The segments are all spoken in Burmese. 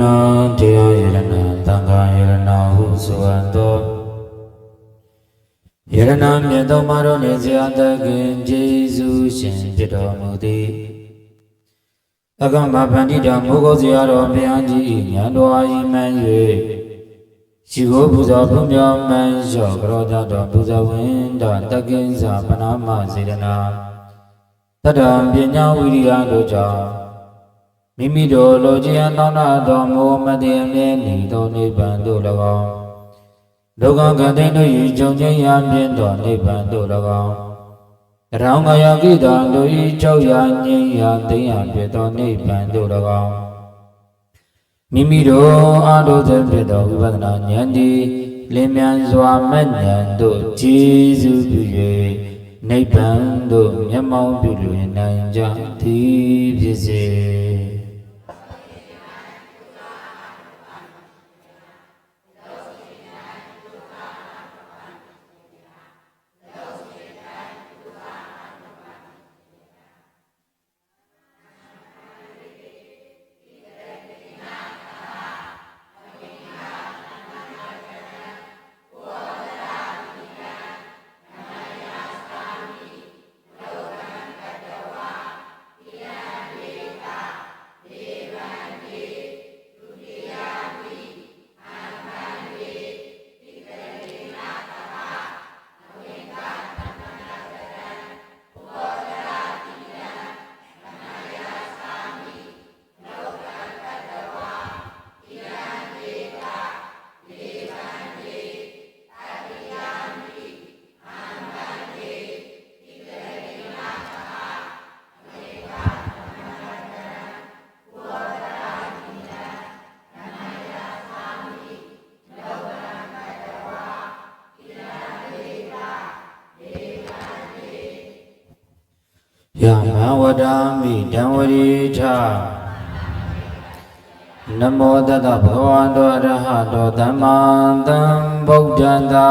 နာတရားယရနာသံဃာယရနာဟုဆိုအပ်သောယရနာမြတ်သောမတော်နေစရာတခင်ကျေးဇူးရှင်ဖြစ်တော်မူသည်အကမ္မဗန္တိတာမိုးကုတ်စရာတော်ဘုရားကြီးဉာဏ်တော်အာဤမှန်၍ရှိခိုးပူဇော်ဘုမြောမှန်လျှော့ကြောကြတော်ပူဇော်ဝင်တော်တက္ကိဉ္စာပနာမစေတနာတတ္တံပညာဝိရိယတို့ကြောင့် မိမိတို့လိုချင်သောနာတော်မူမတည်မြဲနေသောနိဗ္ဗာန်သို့၎င်းဒုက္ခကတိန်တို့၏ကြုံချင်းရာမြင့်သောနိဗ္ဗာန်သို့၎င်းတရောင်ကယကိတံတို့၏ကြောက်ရာငြိမ်းရာသိမ်းရာဖြစ်သောနိဗ္ဗာန်သို့၎င်းမိမိတို့အာထုသဖြစ်သောဝိပဿနာဉာဏ်သည်လင်းမြန်စွာမဉ္ဇဉ်သို့ခြေစုပြု၍နိဗ္ဗာန်သို့မျက်မှောက်ပြုလွင်နိုင်ကြသည်ဖြစ်စေ ယမဝဒာမိတံဝရိထနမောတတဗဂဝန္တောအရဟတောသမ္မာသမ္ဗုဒ္ဓံသာ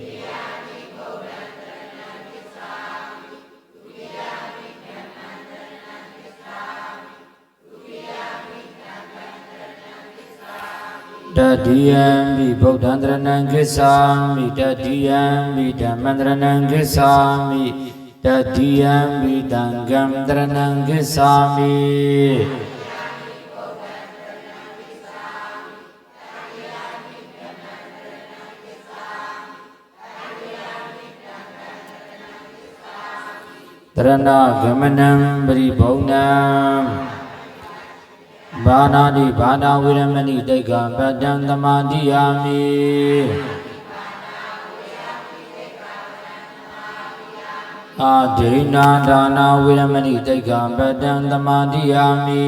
တတိယံမိဗုဒ္ဓံတရဏံကိစ္ဆာမိတတိယံမိဓ ဘုံနံဘာနာတိဘာနာဝိရမဏိတိတ်ကပတ္တံသမာတိယာမိအာဒိဏဒါနာဝိရမဏိတိတ်ကပတ္တံသမာတိယာမိ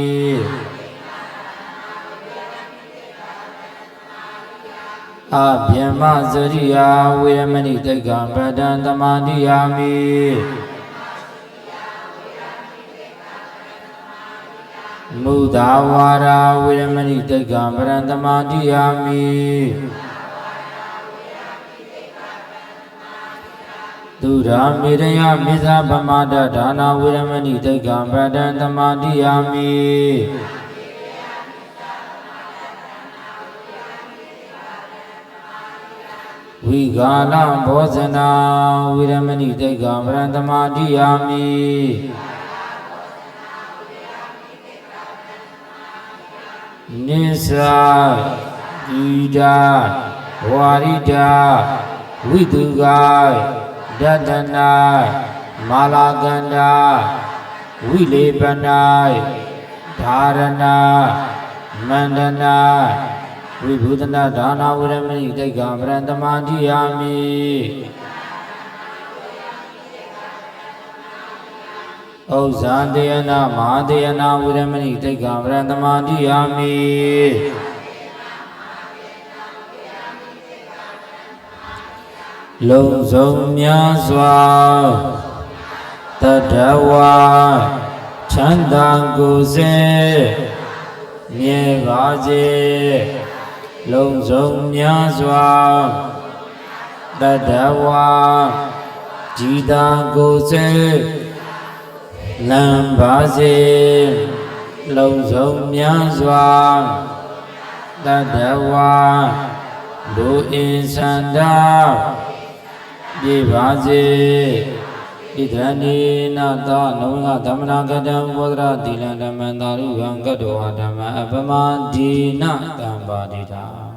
အဗျမစရိယာဝိရမဏိတိတ်ကပတ္တံသမာတိယာမိ မုဒဝါရာဝေရမဏိတိတ်ကပရံတမာတိယာမိသူရာမေရယမေဇာပမဒဒါနာဝေရမဏိတိတ်ကပရံတမာတိယာမိဝိဂာလဘောဇနာဝေရမဏိတိတ်ကပရံတမာတိယာမိ နိစ္စဣဒာဝါရိဒာဝိတုကိုင်ဒတ္တနာမာလာကန္တာဝိလေပနာဓာရဏမန္တနာဝိဘုဒနာဒါနာဝရမဏိတိတ်္ကပရံတမန္တိယာမိ ဩဇာတေယနာမဟာတေယနာဝရမဏိတိတ်္ကပရံတမန္တိယာမိလုံဆုံးများစွာတတဝါချမ်းသာကိုယ်စေမြဲပါစေလုံဆုံးများစွာတတဝါကြည်သာကိုယ်စေ လံပါစေလုံဆုံးများစွာတတဝါလူအင်းစန္ဒာပြေပါစေဣဒံနေနသာနဝငဓမ္မနာကတံဘောဓရတိလံဓမ္မံသာရုဟံကတောဓမ္မအပမဒီနတံပါတိတာ